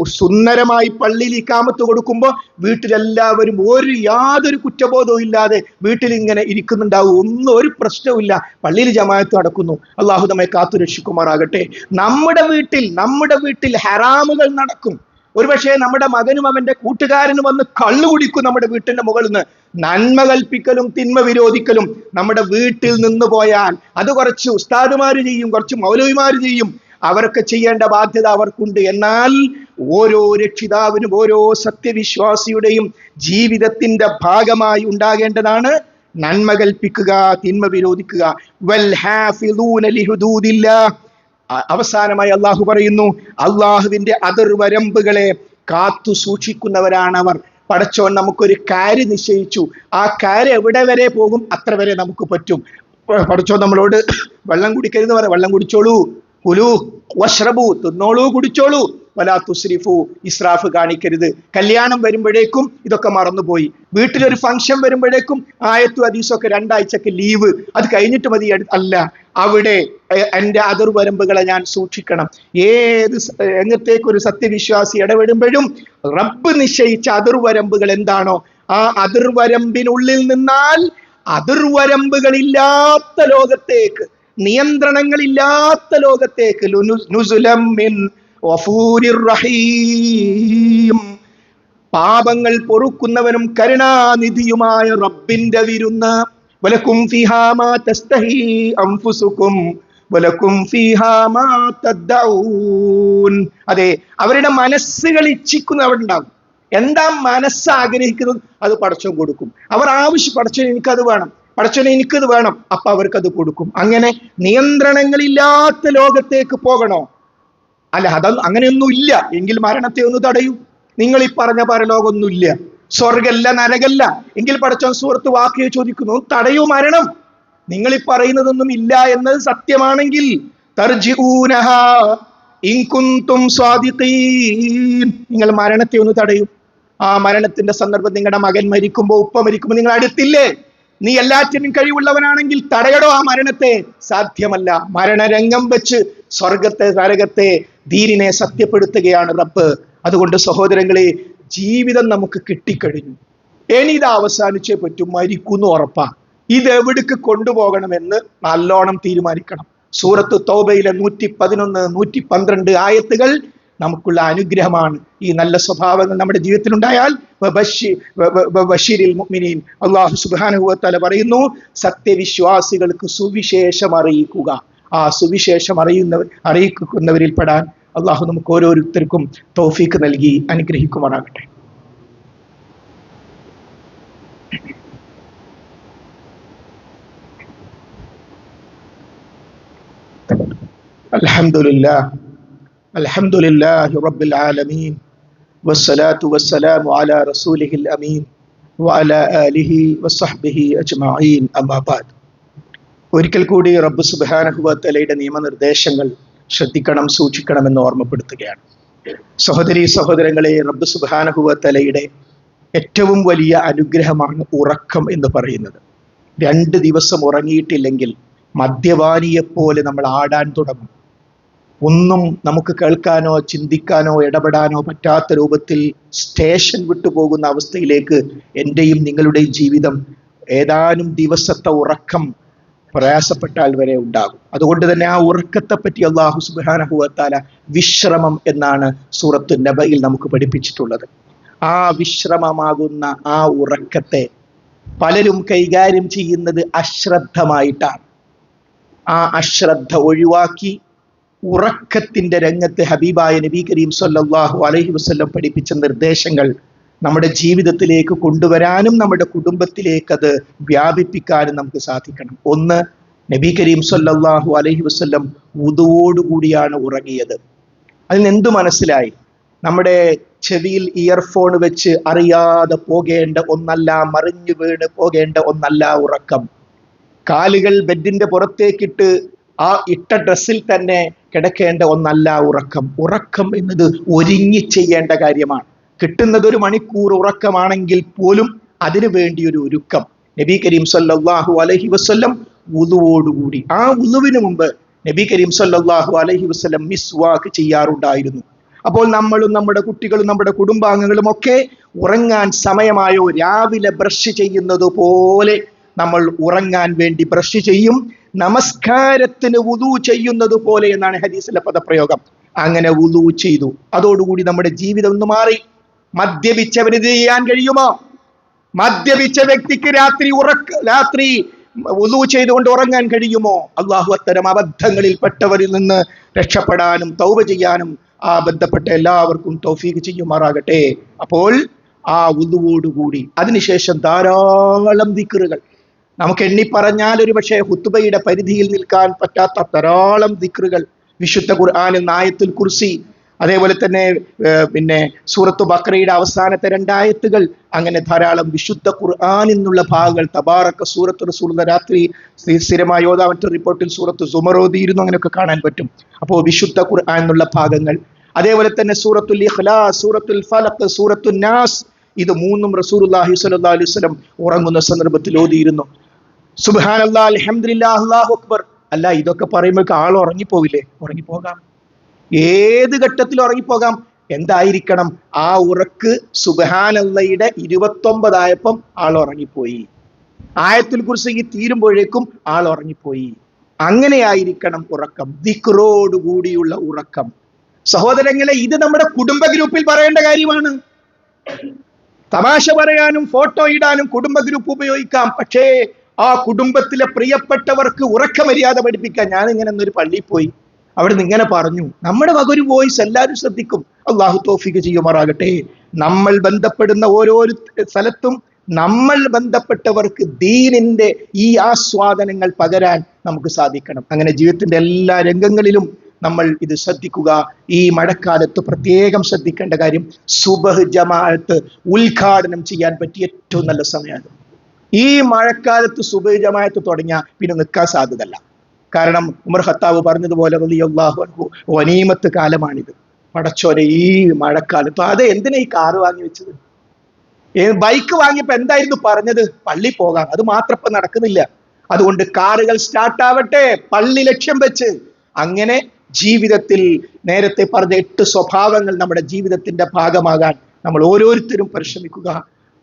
സുന്ദരമായി പള്ളിയിൽ ഇക്കാമത്ത് കൊടുക്കുമ്പോൾ വീട്ടിലെല്ലാവരും ഒരു യാതൊരു കുറ്റബോധവും ഇല്ലാതെ വീട്ടിൽ ഇങ്ങനെ ഇരിക്കുന്നുണ്ടാവും. ഒന്നും ഒരു പ്രശ്നവുമില്ല പള്ളിയിൽ ജമായത്ത് നടക്കുന്നു. അള്ളാഹു നമ്മെ കാത്തു രക്ഷിക്കുമാറാകട്ടെ. നമ്മുടെ വീട്ടിൽ നമ്മുടെ വീട്ടിൽ ഹറാമുകൾ നടക്കും. ഒരുപക്ഷെ നമ്മുടെ മകനും അവന്റെ കൂട്ടുകാരനും വന്ന് കള്ളു കുടിക്കും നമ്മുടെ വീട്ടിന്റെ മുകളിൽ നിന്ന്. നന്മ കൽപ്പിക്കലും തിന്മ വിരോധിക്കലും നമ്മുടെ വീട്ടിൽ നിന്ന് പോയാൽ. അത് കുറച്ച് ഉസ്താദുമാർ ചെയ്യും കുറച്ച് മൗലവിമാർ ചെയ്യും. അവരൊക്കെ ചെയ്യേണ്ട ബാധ്യത അവർക്കുണ്ട്. എന്നാൽ ഓരോ രക്ഷിതാവിനും ഓരോ സത്യവിശ്വാസിയുടെയും ജീവിതത്തിന്റെ ഭാഗമായി ഉണ്ടാകേണ്ടതാണ് നന്മ കൽപ്പിക്കുക തിന്മ വിരോധിക്കുക. അവസാനമായി അള്ളാഹു പറയുന്നു അള്ളാഹുവിന്റെ അതിർവരമ്പുകളെ കാത്തു സൂക്ഷിക്കുന്നവരാണ് അവർ പടച്ചോൻ നമുക്കൊരു കാര് നിശ്ചയിച്ചു. ആ കാര് എവിടെ വരെ പോകും അത്ര വരെ നമുക്ക് പറ്റും. പടച്ചോൻ നമ്മളോട് വെള്ളം കുടിക്കരുത് പറ വെള്ളം കുടിച്ചോളൂ. വഷ്റബു തിന്നോളൂ കുടിച്ചോളൂ. വലാ തുസ്രിഫു ഇസ്രാഫ് കാണിക്കരുത്. കല്യാണം വരുമ്പോഴേക്കും ഇതൊക്കെ മറന്നുപോയി. വീട്ടിലൊരു ഫംഗ്ഷൻ വരുമ്പോഴേക്കും ആയത്തു ഹദീസൊക്കെ രണ്ടാഴ്ചക്ക് ലീവ് അത് കഴിഞ്ഞിട്ട് മതി അല്ല. അവിടെ എന്റെ അതിർവരമ്പുകളെ ഞാൻ സൂക്ഷിക്കണം. ഏത് എങ്ങത്തേക്കൊരു സത്യവിശ്വാസി ഇടപെടുമ്പോഴും റബ്ബ് നിശ്ചയിച്ച അതിർവരമ്പുകൾ എന്താണോ ആ അതിർവരമ്പിനുള്ളിൽ നിന്നാൽ അതിർവരമ്പുകളില്ലാത്ത ലോകത്തേക്ക് നിയന്ത്രണങ്ങളില്ലാത്ത ലോകത്തേക്ക് പാപങ്ങൾ പൊറുക്കുന്നവനും കരുണാനിധിയുമായ റബ്ബിന്റെ വിരുന്ന. വലക്കും അംഫുസുക്കും വലക്കും തദ്ദഊൻ. അതെ അവരുടെ മനസ്സുകൾ ഇച്ഛിക്കുന്ന അവിടെ ഉണ്ടാകും എന്താ മനസ്സ് ആഗ്രഹിക്കുന്നത്? അത് പടച്ചോൻ കൊടുക്കും. അവർ ആവശ്യം പടച്ചോൻ എനിക്കത് വേണം. പടച്ചോനെ എനിക്കത് വേണം. അപ്പൊ അവർക്കത് കൊടുക്കും. അങ്ങനെ നിയന്ത്രണങ്ങളില്ലാത്ത ലോകത്തേക്ക് പോകണോ? അല്ല അത് അങ്ങനെയൊന്നും ഇല്ല എങ്കിൽ മരണത്തെ ഒന്ന് തടയൂ. നിങ്ങൾ ഈ പറഞ്ഞ പരലോകമൊന്നുമില്ല. സ്വർഗല്ല നരകല്ല. എങ്കിൽ പടച്ചോൻ സുഹൃത്ത് വാക്കിയെ ചോദിക്കുന്നു തടയൂ മരണം. നിങ്ങൾ ഈ പറയുന്നതൊന്നും ഇല്ല എന്നത് സത്യമാണെങ്കിൽ നിങ്ങൾ മരണത്തെ ഒന്ന് തടയും. ആ മരണത്തിന്റെ സന്ദർഭം നിങ്ങളുടെ മകൻ മരിക്കുമ്പോ ഉപ്പ മരിക്കുമ്പോ നിങ്ങൾ അടുത്തില്ലേ? നീ എല്ലാറ്റിനും കഴിവുള്ളവനാണെങ്കിൽ തടയടോ ആ മരണത്തെ. സാധ്യമല്ല. മരണരംഗം വെച്ച് സ്വർഗത്തെ നരകത്തെ ധീരിനെ സത്യപ്പെടുത്തുകയാണ് റബ്ബ്. അതുകൊണ്ട് സഹോദരങ്ങളെ ജീവിതം നമുക്ക് കിട്ടിക്കഴിഞ്ഞു. ഇനി ഇത് അവസാനിച്ചേ പറ്റും. മരിക്കുന്നു ഉറപ്പാ. ഇത് എവിടേക്ക് കൊണ്ടുപോകണമെന്ന് നല്ലോണം തീരുമാനിക്കണം. സൂറത്ത് തൗബയിലെ നൂറ്റി പതിനൊന്ന് നൂറ്റി പന്ത്രണ്ട് ആയത്തുകൾ നമുക്കുള്ള അനുഗ്രഹമാണ് ഈ നല്ല സ്വഭാവങ്ങൾ നമ്മുടെ ജീവിതത്തിൽ ഉണ്ടായാൽ ബഷീരിൽ മുഅ്മിനീൻ അള്ളാഹു സുബ്ഹാനഹു വതആല പറയുന്നു സത്യവിശ്വാസികൾക്ക് സുവിശേഷം അറിയിക്കുക ആ സുവിശേഷം അറിയുന്നവർ അറിയിക്കുന്നവരിൽ പെടാൻ അള്ളാഹു നമുക്ക് ഓരോരുത്തർക്കും തൗഫീക്ക് നൽകി അനുഗ്രഹിക്കുമാറാകട്ടെ الحمد لله الحمد لله رب العالمين والصلاة والسلام على رسوله الأمين وعلى آله وصحبه أجمعين أما بعد ഒരിക്കൽ കൂടി റബ്ബ് സുബാനഹുബത്തലയുടെ നിയമനിർദ്ദേശങ്ങൾ ശ്രദ്ധിക്കണം സൂക്ഷിക്കണം എന്ന് ഓർമ്മപ്പെടുത്തുകയാണ് സഹോദരി സഹോദരങ്ങളെ റബ്ബ് സുബാനഹുബത്തലയുടെ ഏറ്റവും വലിയ അനുഗ്രഹമാണ് ഉറക്കം എന്ന് പറയുന്നത് രണ്ട് ദിവസം ഉറങ്ങിയിട്ടില്ലെങ്കിൽ മദ്യപാനിയെപ്പോലെ നമ്മൾ ആടാൻ തുടങ്ങും ഒന്നും നമുക്ക് കേൾക്കാനോ ചിന്തിക്കാനോ ഇടപെടാനോ പറ്റാത്ത രൂപത്തിൽ സ്റ്റേഷൻ വിട്ടുപോകുന്ന അവസ്ഥയിലേക്ക് എന്റെയും നിങ്ങളുടെയും ജീവിതം ഏതാനും ദിവസത്തെ ഉറക്കം പ്രയാസപ്പെട്ടാൽ വരെ ഉണ്ടാകും. അതുകൊണ്ട് തന്നെ ആ ഉറക്കത്തെ പറ്റി അള്ളാഹു സുബാനഹുവത്താല വിശ്രമം എന്നാണ് സൂറത്ത് നബയിൽ നമുക്ക് പഠിപ്പിച്ചിട്ടുള്ളത്. ആ വിശ്രമമാകുന്ന ആ ഉറക്കത്തെ പലരും കൈകാര്യം ചെയ്യുന്നത് അശ്രദ്ധമായിട്ടാണ്. ആ അശ്രദ്ധ ഒഴിവാക്കി ഉറക്കത്തിന്റെ രംഗത്ത് ഹബീബായ നബി കരീം സല്ലാഹു അലഹി വസ്ല്ലം പഠിപ്പിച്ച നിർദ്ദേശങ്ങൾ നമ്മുടെ ജീവിതത്തിലേക്ക് കൊണ്ടുവരാനും നമ്മുടെ കുടുംബത്തിലേക്ക് അത് വ്യാപിപ്പിക്കാനും നമുക്ക് സാധിക്കണം. ഒന്ന് നബി കരീം സല്ലാഹു അലഹി വസ്ല്ലം ഉതുവോടുകൂടിയാണ് ഉറങ്ങിയത്. അതിന് എന്തു മനസ്സിലായി? നമ്മുടെ ചെവിയിൽ ഇയർഫോൺ വെച്ച് അറിയാതെ പോകേണ്ട ഒന്നല്ല മറിഞ്ഞു വീണ് പോകേണ്ട ഒന്നല്ല ഉറക്കം. കാലുകൾ ബെഡിന്റെ പുറത്തേക്കിട്ട് ആ ഇട്ട ഡ്രസ്സിൽ തന്നെ കിടക്കേണ്ട ഒന്നല്ല ഉറക്കം. ഉറക്കം എന്നത് ഒരുങ്ങി ചെയ്യേണ്ട കാര്യമാണ്. കിട്ടുന്നത് ഒരു മണിക്കൂർ ഉറക്കമാണെങ്കിൽ പോലും അതിനു വേണ്ടി ഒരു ഒരുക്കം. നബി കരീം സല്ലല്ലാഹു അലൈഹി വസല്ലം ഉളുവോടുകൂടി ആ ഉളുവിന് മുമ്പ് നബി കരീം സല്ലല്ലാഹു അലൈഹി വസല്ലം മിസ്വാക്ക് ചെയ്യാറുണ്ടായിരുന്നു. അപ്പോൾ നമ്മളും നമ്മുടെ കുട്ടികളും നമ്മുടെ കുടുംബാംഗങ്ങളും ഒക്കെ ഉറങ്ങാൻ സമയമായോ രാവിലെ ബ്രഷ് ചെയ്യുന്നത് പോലെ നമ്മൾ ഉറങ്ങാൻ വേണ്ടി ബ്രഷ് ചെയ്യും. നമസ്കാരത്തിന് വുതു ചെയ്യുന്നത് പോലെ എന്നാണ് ഹദീസിലെ പദപ്രയോഗം. അങ്ങനെ വുതു ചെയ്തു. അതോടുകൂടി നമ്മുടെ ജീവിതം ഒന്ന് മാറി. മദ്യപിച്ചവന് ചെയ്യാൻ കഴിയുമോ? മദ്യപിച്ച വ്യക്തിക്ക് രാത്രി ഉറക്ക രാത്രി വുതു ചെയ്തുകൊണ്ട് ഉറങ്ങാൻ കഴിയുമോ? അള്ളാഹു അത്തരം അബദ്ധങ്ങളിൽ പെട്ടവരിൽ നിന്ന് രക്ഷപ്പെടാനും തൗവ ചെയ്യാനും ആ ബന്ധപ്പെട്ട എല്ലാവർക്കും തൗഫീഖ് ചെയ്യുമാറാകട്ടെ. അപ്പോൾ ആ ഉളുവോടുകൂടി അതിനുശേഷം ധാരാളം ദിക്കറുകൾ നമുക്ക് എണ്ണി പറഞ്ഞാൽ ഒരു പക്ഷേ ഹുത്തുബയുടെ പരിധിയിൽ നിൽക്കാൻ പറ്റാത്ത ധാരാളം ദിക്റുകൾ. വിശുദ്ധ ഖുർആാനിൽ നായത്തുൽ കുർസി അതേപോലെ തന്നെ പിന്നെ സൂറത്തു ബക്രയുടെ അവസാനത്തെ രണ്ടായത്തുകൾ. അങ്ങനെ ധാരാളം വിശുദ്ധ ഖുർആൻ എന്നുള്ള ഭാഗങ്ങൾ തബാറക്ക സൂറത്ത് റസൂൽ രാത്രി സ്ഥി- സ്ഥിരമായ യോധാവറ്റ റിപ്പോർട്ടിൽ സൂറത്ത് സുമറോദിയിരുന്നു അങ്ങനെയൊക്കെ കാണാൻ പറ്റും. അപ്പോൾ വിശുദ്ധ ഖുർആൻ എന്നുള്ള ഭാഗങ്ങൾ. അതേപോലെ തന്നെ സൂറത്തുൽ ഇഖ്ലാസ് സൂറത്തുൽ ഫലഖ് സൂറത്തുൽ നാസ്. ഇത് മൂന്നും റസൂലുള്ളാഹി സ്വല്ലല്ലാഹു അലൈഹി വസല്ലം ഉറങ്ങുന്ന സന്ദർഭത്തിൽ ഓതിയിരുന്നു. അല്ലാഹു അക്ബർ. അല്ല ഇതൊക്കെ പറയുമ്പോഴേക്ക് ആൾ ഉറങ്ങിപ്പോവില്ലേ? ഉറങ്ങിപ്പോകാം. ഏത് ഘട്ടത്തിൽ ഉറങ്ങിപ്പോകാം? എന്തായിരിക്കണം? ആ ഉറക്ക് സുബഹാനല്ലയുടെ ഇരുപത്തൊമ്പതായപ്പം ആൾ ഉറങ്ങിപ്പോയി. ആയത്തിൽ കുറിച്ച് ഈ തീരുമ്പോഴേക്കും ആൾ ഉറങ്ങിപ്പോയി. അങ്ങനെയായിരിക്കണം ഉറക്കം ദിക്റോട് കൂടിയുള്ള ഉറക്കം. സഹോദരങ്ങളെ ഇത് നമ്മുടെ കുടുംബ ഗ്രൂപ്പിൽ പറയേണ്ട കാര്യമാണ്. തമാശ പറയാനും ഫോട്ടോ ഇടാനും കുടുംബ ഗ്രൂപ്പ് ഉപയോഗിക്കാം. പക്ഷേ ആ കുടുംബത്തിലെ പ്രിയപ്പെട്ടവർക്ക് ഉറക്കമര്യാദ പഠിപ്പിക്കാൻ ഞാൻ ഇങ്ങനെ ഒരു പള്ളിയിൽ പോയി. അവിടെ നിന്ന് ഇങ്ങനെ പറഞ്ഞു നമ്മുടെ വക ഒരു വോയിസ് എല്ലാവരും ശ്രദ്ധിക്കും. അള്ളാഹു തോഫിക്ക് ചെയ്യുമാറാകട്ടെ. നമ്മൾ ബന്ധപ്പെടുന്ന ഓരോ സ്ഥലത്തും നമ്മൾ ബന്ധപ്പെട്ടവർക്ക് ദീനിന്റെ ഈ ആസ്വാദനങ്ങൾ പകരാൻ നമുക്ക് സാധിക്കണം. അങ്ങനെ ജീവിതത്തിന്റെ എല്ലാ രംഗങ്ങളിലും നമ്മൾ ഇത് ശ്രദ്ധിക്കുക. ഈ മഴക്കാലത്ത് പ്രത്യേകം ശ്രദ്ധിക്കേണ്ട കാര്യം സുബഹ് ജമാഅത്ത് ഉദ്ഘാടനം ചെയ്യാൻ പറ്റിയ ഏറ്റവും നല്ല സമയമാണ്. ഈ മഴക്കാലത്ത് സുബഹി ജമാഅത്ത് തുടങ്ങിയ പിന്നെ നിൽക്കാൻ സാധ്യതല്ല കാരണം ഉമർ ഖത്താബ് പറഞ്ഞതുപോലെ വനീമത്ത് കാലമാണിത്. പടച്ചോരെ ഈ മഴക്കാലത്ത്. അതെ എന്തിനാ ഈ കാറ് വാങ്ങി വെച്ചത്? ബൈക്ക് വാങ്ങിയപ്പോ എന്തായിരുന്നു പറഞ്ഞത്? പള്ളി പോകാം. അത് മാത്രം ഇപ്പൊ നടക്കുന്നില്ല. അതുകൊണ്ട് കാറുകൾ സ്റ്റാർട്ട് ആവട്ടെ പള്ളി ലക്ഷ്യം വെച്ച്. അങ്ങനെ ജീവിതത്തിൽ നേരത്തെ പറഞ്ഞ എട്ട് സ്വഭാവങ്ങൾ നമ്മുടെ ജീവിതത്തിന്റെ ഭാഗമാകാൻ നമ്മൾ ഓരോരുത്തരും പരിശ്രമിക്കുക.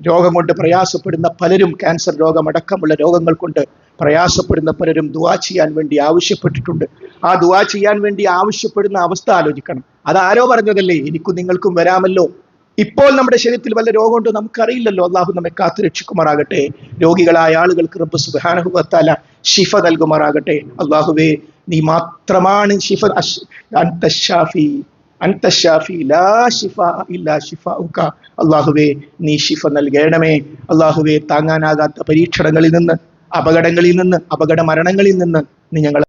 രോഗം കൊണ്ട് പ്രയാസപ്പെടുന്ന പലരും ക്യാൻസർ രോഗമടക്കമുള്ള രോഗങ്ങൾ കൊണ്ട് പ്രയാസപ്പെടുന്ന പലരും ദുവാ ചെയ്യാൻ വേണ്ടി ആവശ്യപ്പെട്ടിട്ടുണ്ട്. ആ ദുവാ ചെയ്യാൻ വേണ്ടി ആവശ്യപ്പെടുന്ന അവസ്ഥ ആലോചിക്കണം. അത് ആരോ പറഞ്ഞതല്ലേ? എനിക്കും നിങ്ങൾക്കും വരാമല്ലോ. ഇപ്പോൾ നമ്മുടെ ശരീരത്തിൽ വല്ല രോഗമുണ്ടോ നമുക്കറിയില്ലല്ലോ. അള്ളാഹു നമ്മെ കാത്തു രക്ഷിക്കുമാറാകട്ടെ. രോഗികളായ ആളുകൾക്ക് റബ്ബ് സുബാനഹുവത്താല ഷിഫ നൽകുമാറാകട്ടെ. അള്ളാഹുവേ നീ മാത്രമാണ് ഷിഫ അഷ്- ഷാഫി അൻത ഷാഫി ലാ ഷിഫ ഇല്ലാ ഷിഫാഉക അള്ളാഹുവേ നീ ഷിഫ നൽകണമേ. അള്ളാഹുവേ താങ്ങാനാകാത്ത പരീക്ഷണങ്ങളിൽ നിന്ന് അപകടങ്ങളിൽ നിന്ന് അപകട മരണങ്ങളിൽ നിന്ന് നീ ഞങ്ങളെ